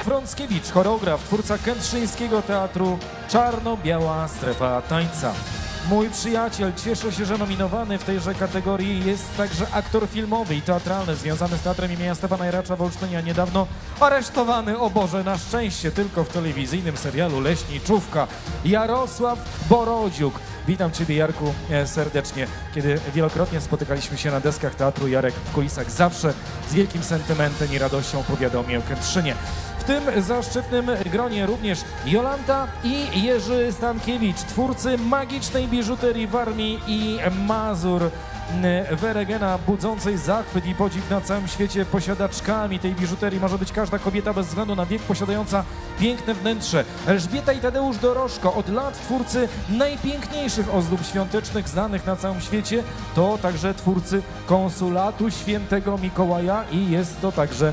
Frąckiewicz, choreograf, twórca kętrzyńskiego teatru Czarno-Biała Strefa Tańca. Mój przyjaciel, cieszę się, że nominowany w tejże kategorii jest także aktor filmowy i teatralny związany z teatrem imienia Stefana Jaracza w Olsztynie, niedawno aresztowany, o Boże, na szczęście tylko w telewizyjnym serialu Leśniczówka, Jarosław Borodziuk. Witam Ciebie, Jarku, e, serdecznie. Kiedy wielokrotnie spotykaliśmy się na deskach teatru, Jarek w kulisach zawsze z wielkim sentymentem i radością powiadomił o Kętrzynie. W tym zaszczytnym gronie również Jolanta i Jerzy Stankiewicz, twórcy magicznej biżuterii w Armii i Mazur. Weregena budzącej zachwyt i podziw na całym świecie posiadaczkami tej biżuterii może być każda kobieta bez względu na wiek posiadająca piękne wnętrze. Elżbieta i Tadeusz Dorożko od lat twórcy najpiękniejszych ozdób świątecznych znanych na całym świecie to także twórcy konsulatu świętego Mikołaja i jest to także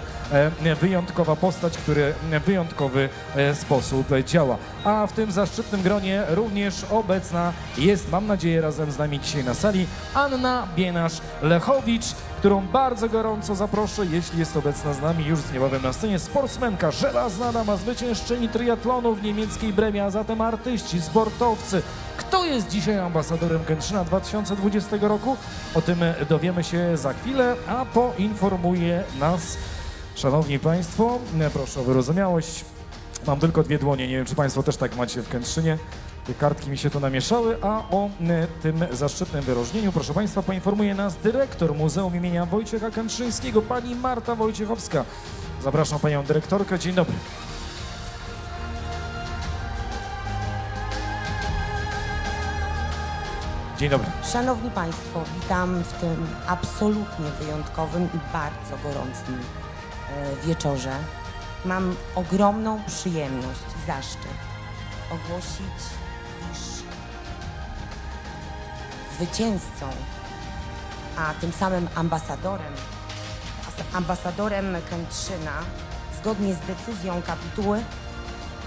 e, wyjątkowa postać, który w wyjątkowy e, sposób działa. A w tym zaszczytnym gronie również obecna jest, mam nadzieję, razem z nami dzisiaj na sali Anna Bienasz-Lechowicz, którą bardzo gorąco zaproszę, jeśli jest obecna z nami już z niebawem na scenie, sportsmenka, żelazna dama, zwyciężczyni triatlonu w niemieckiej Bremie, a zatem artyści, sportowcy. Kto jest dzisiaj ambasadorem Kętrzyna 2020 roku? O tym dowiemy się za chwilę, a poinformuje nas Szanowni Państwo, proszę o wyrozumiałość. Mam tylko dwie dłonie, nie wiem czy Państwo też tak macie w Kętrzynie. Te kartki mi się tu namieszały, a o tym zaszczytnym wyróżnieniu, proszę Państwa, poinformuje nas dyrektor Muzeum imienia Wojciecha Kętrzyńskiego, pani Marta Wojciechowska. Zapraszam Panią dyrektorkę, dzień dobry. Dzień dobry. Szanowni Państwo, witam w tym absolutnie wyjątkowym i bardzo gorącym e, wieczorze. Mam ogromną przyjemność zaszczyt ogłosić, iż zwycięzcą, a tym samym ambasadorem, as- ambasadorem Kętrzyna, zgodnie z decyzją kapituły,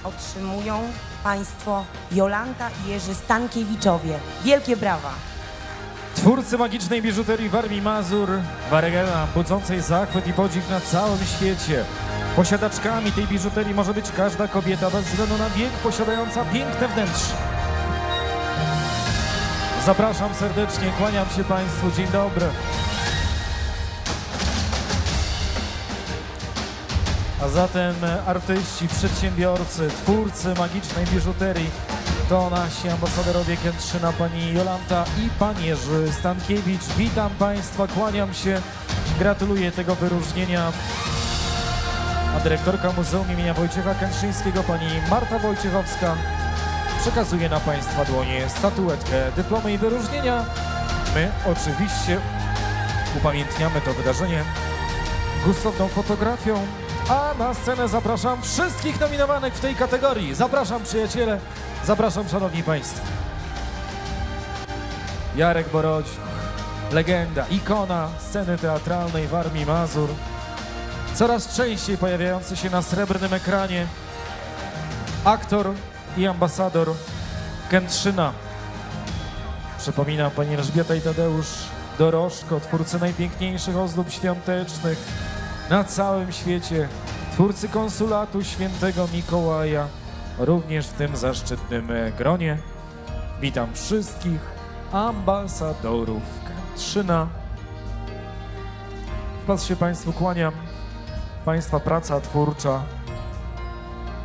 otrzymują Państwo Jolanta i Jerzy Stankiewiczowie. Wielkie brawa! Twórcy magicznej biżuterii w Armii Mazur, Waregena, budzącej zachwyt i podziw na całym świecie. Posiadaczkami tej biżuterii może być każda kobieta bez względu na wiek, posiadająca piękne wnętrze. Zapraszam serdecznie, kłaniam się Państwu, dzień dobry. A zatem e, artyści, przedsiębiorcy, twórcy magicznej biżuterii to nasi ambasadorowie Kętrzyna, pani Jolanta i pan Jerzy Stankiewicz. Witam Państwa, kłaniam się, gratuluję tego wyróżnienia. A dyrektorka Muzeum imienia Wojciecha Kętrzyńskiego, pani Marta Wojciechowska, przekazuje na Państwa dłonie statuetkę, dyplomy i wyróżnienia. My oczywiście upamiętniamy to wydarzenie gustowną fotografią, a na scenę zapraszam wszystkich nominowanych w tej kategorii. Zapraszam przyjaciele, zapraszam szanowni państwo. Jarek Borodź, legenda, ikona sceny teatralnej w Armii Mazur, coraz częściej pojawiający się na srebrnym ekranie, aktor i ambasador Kętrzyna. Przypominam, pani Elżbieta i Tadeusz Dorożko, twórcy najpiękniejszych ozdób świątecznych na całym świecie, twórcy konsulatu świętego Mikołaja, również w tym zaszczytnym gronie. Witam wszystkich ambasadorów Kętrzyna. W pas się Państwu kłaniam. Państwa praca twórcza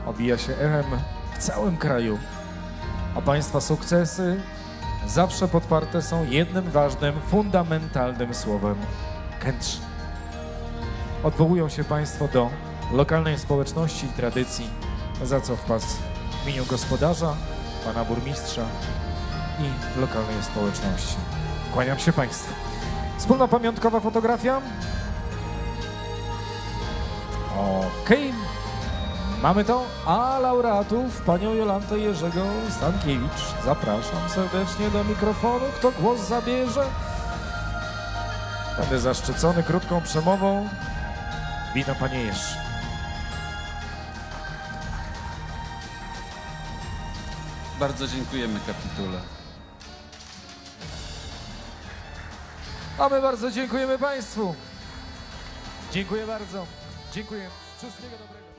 obija się echem w całym kraju, a Państwa sukcesy zawsze podparte są jednym ważnym, fundamentalnym słowem Kętrzyn. Odwołują się Państwo do lokalnej społeczności i tradycji, za co wpas w imieniu gospodarza, pana burmistrza i lokalnej społeczności. Kłaniam się Państwu. Wspólna pamiątkowa fotografia. Okej. Mamy to, a laureatów panią Jolantę Jerzego Stankiewicz. Zapraszam serdecznie do mikrofonu. Kto głos zabierze? Będę zaszczycony krótką przemową. Witam panie Jerzy. Bardzo dziękujemy kapitule. A my bardzo dziękujemy państwu. Dziękuję bardzo. Dziękuję. Wszystkiego dobrego.